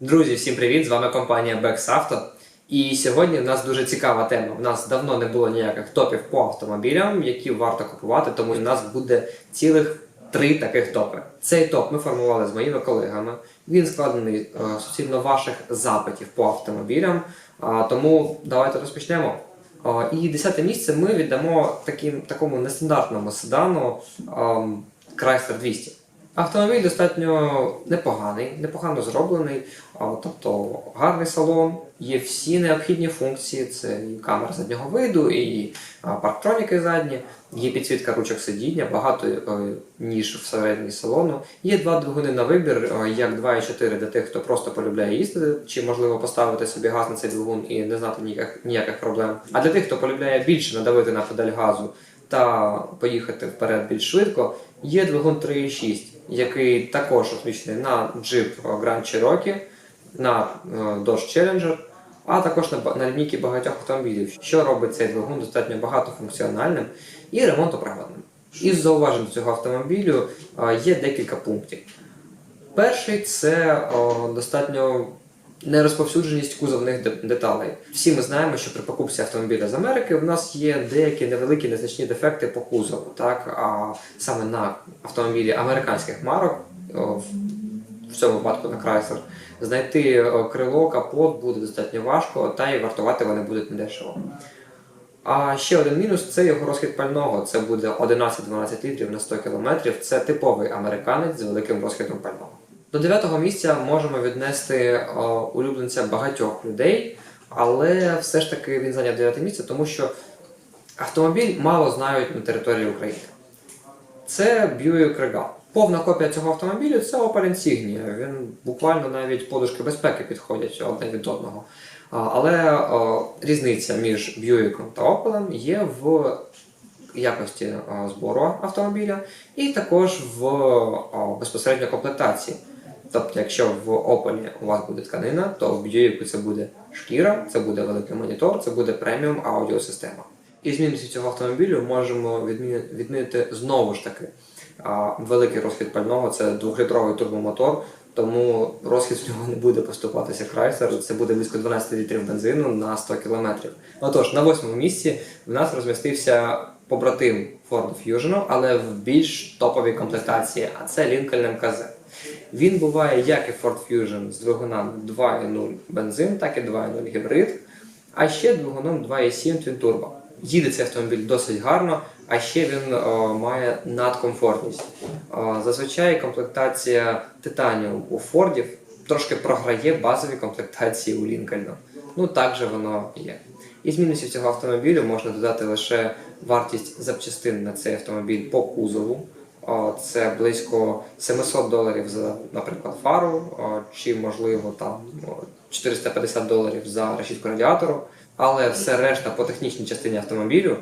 Друзі, всім привіт! З вами компанія Bex. І сьогодні в нас дуже цікава тема. У нас давно не було ніяких топів по автомобілям, які варто купувати, тому у нас буде цілих три таких топи. Цей топ ми формували з моїми колегами. Він складений е, суцільно ваших запитів по автомобілям. Тому давайте розпочнемо. І десяте місце ми віддамо таким, такому нестандартному седану Chrysler 200. Автомобіль достатньо непоганий, непогано зроблений, тобто гарний салон, є всі необхідні функції: це і камера заднього виду, і парктроніки задні, є підсвітка ручок сидіння, багато е, ніж всередині салону. Є два двигуни на вибір, е, як 2,4 для тих, хто просто полюбляє їздити, чи можливо поставити собі газ на цей двигун і не знати ніяких, ніяких проблем. А для тих, хто полюбляє більше надавити на педаль газу та поїхати вперед більш швидко, є двигун 3.6, який також розміщений на джип Grand Cherokee, на е, Dodge Challenger, а також на, лінійки багатьох автомобілів, що робить цей двигун достатньо багатофункціональним і ремонтопригодним. Із зауважень цього автомобілю е, є декілька пунктів. Перший це о, достатньо нерозповсюдженість кузовних деталей. Всі ми знаємо, що при покупці автомобіля з Америки в нас є деякі невеликі незначні дефекти по кузову. Так? А саме на автомобілі американських марок, в- цьому випадку на Chrysler, знайти крило, капот буде достатньо важко, та й вартувати вони будуть недешево. А ще один мінус це його розхід пального. Це буде 11-12 літрів на 100 км. Це типовий американець з великим розхідом пального. До дев'ятого місця можемо віднести о, улюбленця багатьох людей, але все ж таки він зайняв дев'яте місце, тому що автомобіль мало знають на території України. Це Buick Regal. Повна копія цього автомобілю це Opel Insignia. Він буквально навіть подушки безпеки підходять одне від одного. Але о, різниця між Buick та Opel є в якості о, збору автомобіля і також в безпосередньо комплектації. Тобто, якщо в Opel у вас буде тканина, то в Buick це буде шкіра, це буде великий монітор, це буде преміум аудіосистема. Із мінусів цього автомобілю можемо відмі- відмінити знову ж таки великий розхід пального це 2-літровий турбомотор, тому розхід в нього не буде поступатися Chrysler, це буде близько 12 літрів бензину на 100 км. Отож, на восьмому місці в нас розмістився побратим Ford Fusion, але в більш топовій комплектації, а це Lincoln MKZ. Він буває як і Ford Fusion з двигуном 2.0 бензин, так і 2.0 гібрид, а ще двигуном 2.7 Twin Turbo. Їде цей автомобіль досить гарно, а ще він о, має надкомфортність. О, зазвичай комплектація титаніум у Фордів трошки програє базові комплектації у Лінкольна. Ну так же воно є. Із мінусів цього автомобілю можна додати лише вартість запчастин на цей автомобіль по кузову. Це близько 700 доларів за, наприклад, фару, чи можливо там 450 доларів за решітку радіатору. Але все решта по технічній частині автомобілю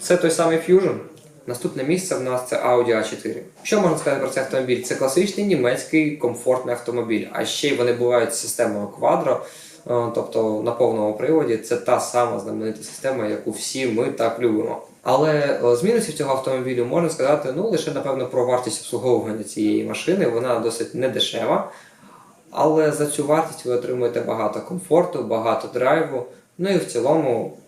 це той самий Fusion. Наступне місце в нас це Audi A4. Що можна сказати про цей автомобіль? Це класичний німецький комфортний автомобіль, а ще й вони бувають системою е, тобто на повному приводі. Це та сама знаменита система, яку всі ми так любимо. Але е, з мінусів цього автомобілю можна сказати ну лише напевно про вартість обслуговування цієї машини. Вона досить недешева. Але за цю вартість ви отримуєте багато комфорту, багато драйву. Ну і в цілому,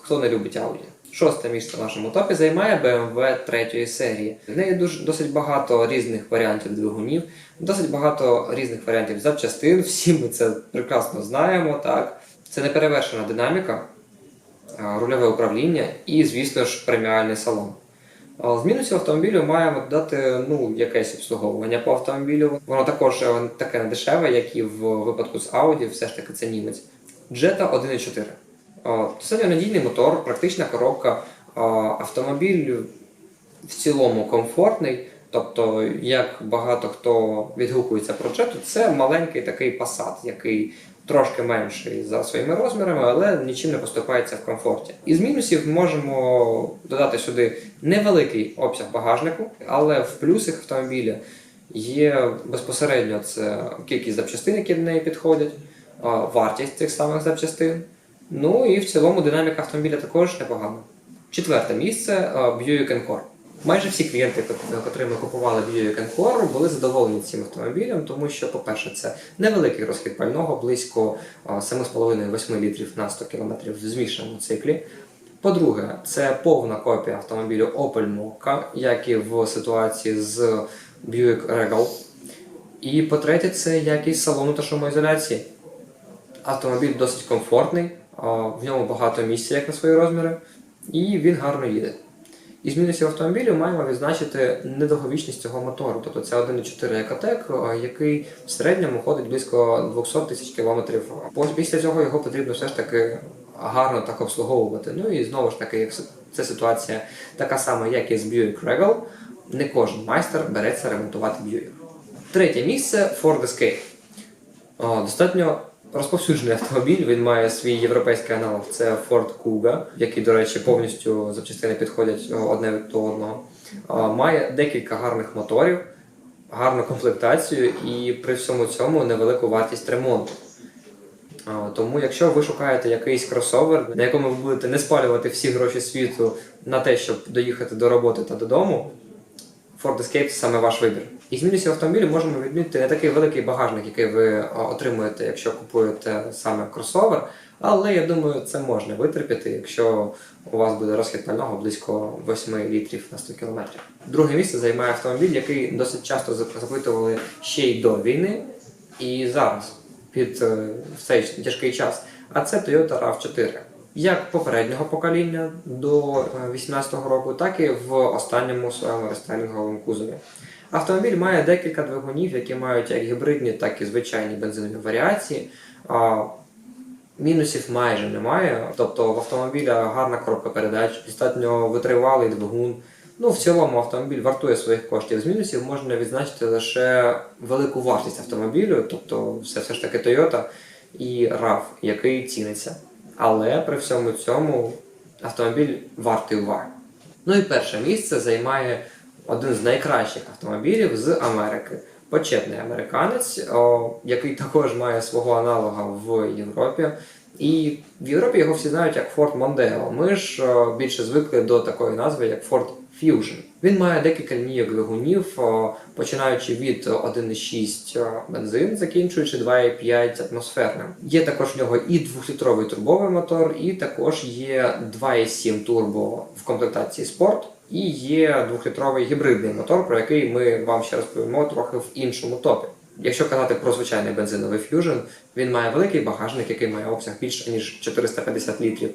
хто не любить Audi. Шосте місце в нашому топі займає BMW третьої серії. В неї дуже досить багато різних варіантів двигунів, досить багато різних варіантів запчастин. Всі ми це прекрасно знаємо. Так, це неперевершена динаміка, рульове управління і, звісно ж, преміальний салон. З мінусів автомобілю маємо додати ну, якесь обслуговування по автомобілю. Воно також е, таке не дешеве, як і в випадку з Audi, все ж таки це німець. Jetta 1.4. О, Достатньо надійний мотор, практична коробка. Автомобіль в цілому комфортний. Тобто, як багато хто відгукується про Jetta, це маленький такий Passat, який трошки менший за своїми розмірами, але нічим не поступається в комфорті. Із мінусів можемо додати сюди невеликий обсяг багажнику, але в плюсах автомобіля є безпосередньо це кількість запчастин, які до неї підходять, вартість цих самих запчастин. Ну і в цілому динаміка автомобіля також непогана. Четверте місце Buick Encore. Майже всі клієнти, кот- котрими купували Buick Encore, були задоволені цим автомобілем, тому що, по-перше, це невеликий розхід пального, близько 7,5-8 літрів на 100 км в змішаному циклі. По-друге, це повна копія автомобілю Opel Mokka, як і в ситуації з Buick Regal. І по-третє, це якість салону та шумоізоляції. Автомобіль досить комфортний, в ньому багато місця, як на свої розміри, і він гарно їде. Із мінусів автомобілю маємо відзначити недовговічність цього мотору. Тобто це 1,4 екотек, а, який в середньому ходить близько 200 тисяч кілометрів. Після цього його потрібно все ж таки гарно так обслуговувати. Ну і знову ж таки, як це ситуація така сама, як і з Buick Regal, не кожен майстер береться ремонтувати Buick. Третє місце Ford Escape. Достатньо розповсюджений автомобіль. Він має свій європейський аналог. Це Ford Kuga, який, до речі, повністю запчастини підходять одне до одного. Має декілька гарних моторів, гарну комплектацію і при всьому цьому невелику вартість ремонту. Тому, якщо ви шукаєте якийсь кросовер, на якому ви будете не спалювати всі гроші світу на те, щоб доїхати до роботи та додому, Ford Escape саме ваш вибір. Із мінусів автомобілю можемо відмітити не такий великий багажник, який ви отримуєте, якщо купуєте саме кросовер. Але я думаю, це можна витерпіти, якщо у вас буде розхід пального близько 8 літрів на 100 км. Друге місце займає автомобіль, який досить часто запитували ще й до війни, і зараз під е, в цей тяжкий час. А це Toyota RAV4. Як попереднього покоління до 2018 року, так і в останньому своєму рестайлінговому кузові. Автомобіль має декілька двигунів, які мають як гібридні, так і звичайні бензинові варіації. Мінусів майже немає. Тобто в автомобіля гарна коробка передач, достатньо витривалий двигун. Ну, в цілому автомобіль вартує своїх коштів. З мінусів можна відзначити лише велику вартість автомобілю, тобто все, все ж таки Toyota і RAV, який ціниться. Але при всьому цьому автомобіль вартий уваги. Ну і перше місце займає один з найкращих автомобілів з Америки. Почетний американець, який також має свого аналога в Європі. І в Європі його всі знають як Ford Mondeo. Ми ж більше звикли до такої назви, як Ford Fusion. Він має декілька лінійок двигунів, починаючи від 1,6 бензин, закінчуючи 2,5 атмосферним. Є також в нього і 2-літровий турбовий мотор, і також є 2,7 турбо в комплектації спорт. І є 2-літровий гібридний мотор, про який ми вам ще розповімо трохи в іншому топі. Якщо казати про звичайний бензиновий Fusion, він має великий багажник, який має обсяг більше ніж 450 літрів.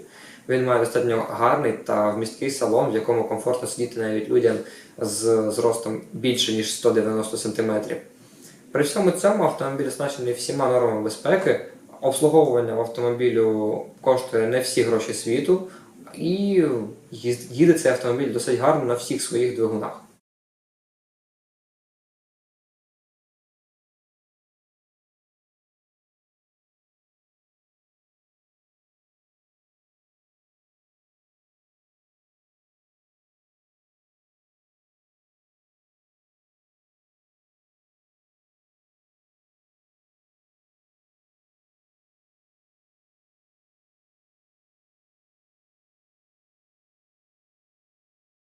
Він має достатньо гарний та вмісткий салон, в якому комфортно сидіти навіть людям з зростом більше ніж 190 см. При всьому цьому автомобіль оснащений всіма нормами безпеки. Обслуговування в автомобілю коштує не всі гроші світу, і їде цей автомобіль досить гарно на всіх своїх двигунах.